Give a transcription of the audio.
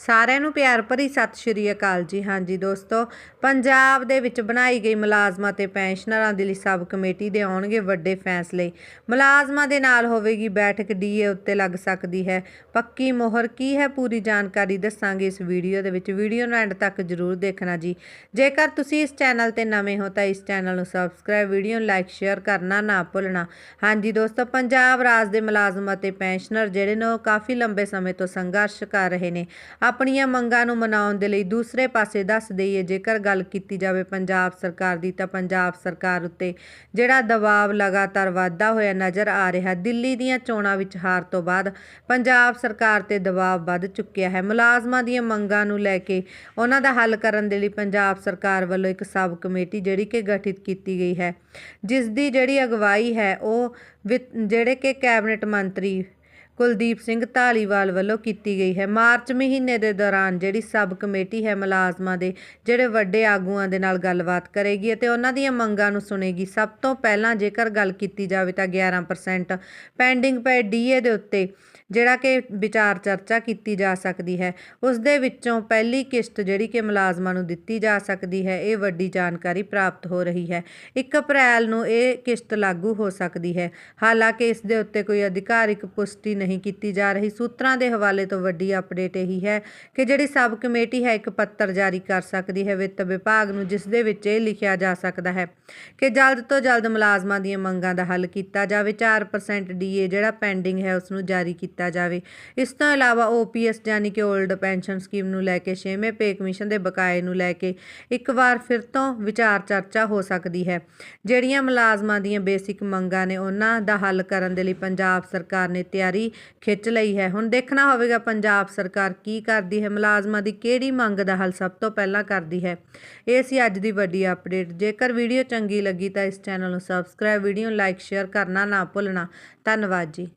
ਸਾਰਿਆਂ ਨੂੰ ਪਿਆਰ ਭਰੀ ਸਤਿ ਸ਼੍ਰੀ ਅਕਾਲ ਜੀ। ਹਾਂਜੀ ਦੋਸਤੋ, ਪੰਜਾਬ ਦੇ ਵਿੱਚ ਬਣਾਈ ਗਈ ਮੁਲਾਜ਼ਮਾਂ ਤੇ ਪੈਨਸ਼ਨਰਾਂ ਦੇ ਲਈ ਸਬ ਕਮੇਟੀ ਦੇ ਆਉਣਗੇ ਵੱਡੇ ਫੈਸਲੇ। ਮੁਲਾਜ਼ਮਾਂ ਦੇ ਨਾਲ ਹੋਵੇਗੀ ਬੈਠਕ ਡੀਏ ਉੱਤੇ ਲੱਗ ਸਕਦੀ ਹੈ। ਪੱਕੀ ਮੋਹਰ ਕੀ ਹੈ ਪੂਰੀ ਜਾਣਕਾਰੀ ਦੱਸਾਂਗੇ ਇਸ ਵੀਡੀਓ ਦੇ ਵਿੱਚ। ਵੀਡੀਓ ਨੂੰ ਐਂਡ ਤੱਕ ਜਰੂਰ ਦੇਖਣਾ ਜੀ। ਜੇਕਰ ਤੁਸੀਂ ਇਸ ਚੈਨਲ ਤੇ ਨਵੇਂ ਹੋ ਤਾਂ ਇਸ ਚੈਨਲ ਨੂੰ ਸਬਸਕ੍ਰਾਈਬ, ਵੀਡੀਓ ਨੂੰ ਲਾਈਕ, ਸ਼ੇਅਰ ਕਰਨਾ ਨਾ ਭੁੱਲਣਾ। ਹਾਂਜੀ ਦੋਸਤੋ, ਪੰਜਾਬ ਰਾਜ ਦੇ ਮੁਲਾਜ਼ਮਾਂ ਅਤੇ ਪੈਨਸ਼ਨਰ ਜਿਹੜੇ ਨੇ ਉਹ ਕਾਫੀ ਲੰਬੇ ਸਮੇਂ ਤੋਂ ਸੰਘਰਸ਼ ਕਰ ਰਹੇ ਨੇ। ਆਪਣੀਆਂ ਮੰਗਾਂ ਨੂੰ ਮਨਾਉਣ ਦੇ ਲਈ ਦੂਸਰੇ ਪਾਸੇ ਦੱਸ ਦਈਏ, ਜੇਕਰ ਗੱਲ ਕੀਤੀ ਜਾਵੇ ਪੰਜਾਬ ਸਰਕਾਰ ਦੀ, ਤਾਂ ਪੰਜਾਬ ਸਰਕਾਰ ਉੱਤੇ ਜਿਹੜਾ ਦਬਾਅ ਲਗਾਤਾਰ ਵਧਦਾ ਹੋਇਆ ਨਜ਼ਰ ਆ ਰਿਹਾ, ਦਿੱਲੀ ਦੀਆਂ ਚੋਣਾਂ ਵਿੱਚ ਹਾਰ ਤੋਂ ਬਾਅਦ ਪੰਜਾਬ ਸਰਕਾਰ ਤੇ ਦਬਾਅ ਵੱਧ ਚੁੱਕਿਆ ਹੈ। ਮੁਲਾਜ਼ਮਾਂ ਦੀਆਂ ਮੰਗਾਂ ਨੂੰ ਲੈ ਕੇ ਉਹਨਾਂ ਦਾ ਹੱਲ ਕਰਨ ਦੇ ਲਈ ਪੰਜਾਬ ਸਰਕਾਰ ਵੱਲੋਂ ਇੱਕ ਸਬ ਕਮੇਟੀ ਜਿਹੜੀ ਕਿ ਗਠਿਤ ਕੀਤੀ ਗਈ ਹੈ ਜਿਸ ਦੀ ਜਿਹੜੀ ਅਗਵਾਈ ਹੈ, ਉਹ ਵਿੱਤ- ਜਿਹੜੇ ਕਿ ਕੈਬਨਿਟ ਮੰਤਰੀ ਕੁਲਦੀਪ ਸਿੰਘ ਢਾਲੀਵਾਲ ਵੱਲੋਂ ਕੀਤੀ ਗਈ ਹੈ। ਮਾਰਚ ਮਹੀਨੇ ਦੇ ਦੌਰਾਨ ਜਿਹੜੀ ਸਬ ਕਮੇਟੀ ਹੈ ਮੁਲਾਜ਼ਮਾਂ ਦੇ, ਜਿਹੜੇ ਵੱਡੇ ਆਗੂਆਂ ਦੇ ਨਾਲ ਗੱਲਬਾਤ ਕਰੇਗੀ ਅਤੇ ਉਹਨਾਂ ਦੀਆਂ ਮੰਗਾਂ ਨੂੰ ਸੁਣੇਗੀ। ਸਭ ਤੋਂ ਪਹਿਲਾਂ ਜੇਕਰ ਗੱਲ ਕੀਤੀ ਜਾਵੇ ਤਾਂ 11% ਪੈਂਡਿੰਗ ਪਏ ਡੀਏ ਦੇ ਉੱਤੇ, ਜਿਹੜਾ ਕਿ ਵਿਚਾਰ ਚਰਚਾ ਕੀਤੀ ਜਾ ਸਕਦੀ ਹੈ। ਉਸ ਦੇ ਵਿੱਚੋਂ ਪਹਿਲੀ ਕਿਸ਼ਤ ਜਿਹੜੀ ਕਿ ਮੁਲਾਜ਼ਮਾਂ ਨੂੰ ਦਿੱਤੀ ਜਾ ਸਕਦੀ ਹੈ, ਇਹ ਵੱਡੀ ਜਾਣਕਾਰੀ ਪ੍ਰਾਪਤ ਹੋ ਰਹੀ ਹੈ। 1 ਅਪ੍ਰੈਲ ਨੂੰ ਇਹ ਕਿਸ਼ਤ ਲਾਗੂ ਹੋ ਸਕਦੀ ਹੈ। ਹਾਲਾਂਕਿ ਇਸ ਦੇ ਉੱਤੇ ਕੋਈ ਅਧਿਕਾਰਿਕ ਪੁਸ਼ਟੀ ਨਹੀਂ ਨਹੀਂ ਕੀਤੀ ਜਾ ਰਹੀ। ਸੂਤਰਾਂ ਦੇ ਹਵਾਲੇ ਤੋਂ ਵੱਡੀ ਅਪਡੇਟ ਇਹੀ ਹੈ ਕਿ ਜਿਹੜੀ ਸਬ ਕਮੇਟੀ ਹੈ ਇੱਕ ਪੱਤਰ ਜਾਰੀ ਕਰ ਸਕਦੀ ਹੈ। ਵਿੱਤ ਵਿਭਾਗ ਨੂੰ ਜਿਸ ਦੇ ਵਿੱਚ ਇਹ ਲਿਖਿਆ ਜਾ ਸਕਦਾ ਹੈ ਕਿ ਜਲਦ ਤੋਂ ਜਲਦ ਮੁਲਾਜ਼ਮਾਂ ਦੀਆਂ ਮੰਗਾਂ ਦਾ ਹੱਲ ਕੀਤਾ ਜਾਵੇ। 4% ਡੀਏ ਜਿਹੜਾ ਪੈਂਡਿੰਗ ਹੈ ਉਸ ਨੂੰ ਜਾਰੀ ਕੀਤਾ ਜਾਵੇ। ਇਸ ਤੋਂ ਇਲਾਵਾ ਓਪੀਐਸ ਯਾਨੀ ਕਿ 올ਡ ਪੈਨਸ਼ਨ ਸਕੀਮ ਨੂੰ ਲੈ ਕੇ 6ਵੇਂ ਪੇ ਕਮਿਸ਼ਨ ਦੇ ਬਕਾਏ ਨੂੰ ਲੈ ਕੇ ਇੱਕ ਵਾਰ ਫਿਰ ਤੋਂ ਵਿਚਾਰ ਚਰਚਾ ਹੋ ਸਕਦੀ ਹੈ। ਜਿਹੜੀਆਂ ਮੁਲਾਜ਼ਮਾਂ ਦੀਆਂ ਬੇਸਿਕ ਮੰਗਾਂ ਨੇ ਉਹਨਾਂ ਦਾ ਹੱਲ ਕਰਨ ਦੇ ਲਈ ਪੰਜਾਬ ਸਰਕਾਰ ਨੇ ਤਿਆਰੀ ਖਿੱਚ ਲਈ ਹੈ। ਹੁਣ ਦੇਖਣਾ ਹੋਵੇਗਾ ਪੰਜਾਬ ਸਰਕਾਰ ਕੀ ਕਰਦੀ ਹੈ। ਮੁਲਾਜ਼ਮਾਂ ਦੀ ਕਿਹੜੀ ਮੰਗ ਦਾ ਹੱਲ ਸਭ ਤੋਂ ਪਹਿਲਾਂ ਕਰਦੀ ਹੈ। ਇਹ ਸੀ ਅੱਜ ਦੀ ਵੱਡੀ ਅਪਡੇਟ। ਜੇਕਰ ਵੀਡੀਓ ਚੰਗੀ ਲੱਗੀ ਤਾਂ ਇਸ ਚੈਨਲ ਨੂੰ ਸਬਸਕ੍ਰਾਈਬ, ਵੀਡੀਓ ਨੂੰ ਲਾਈਕ, ਸ਼ੇਅਰ ਕਰਨਾ ਨਾ ਭੁੱਲਣਾ। ਧੰਨਵਾਦ ਜੀ।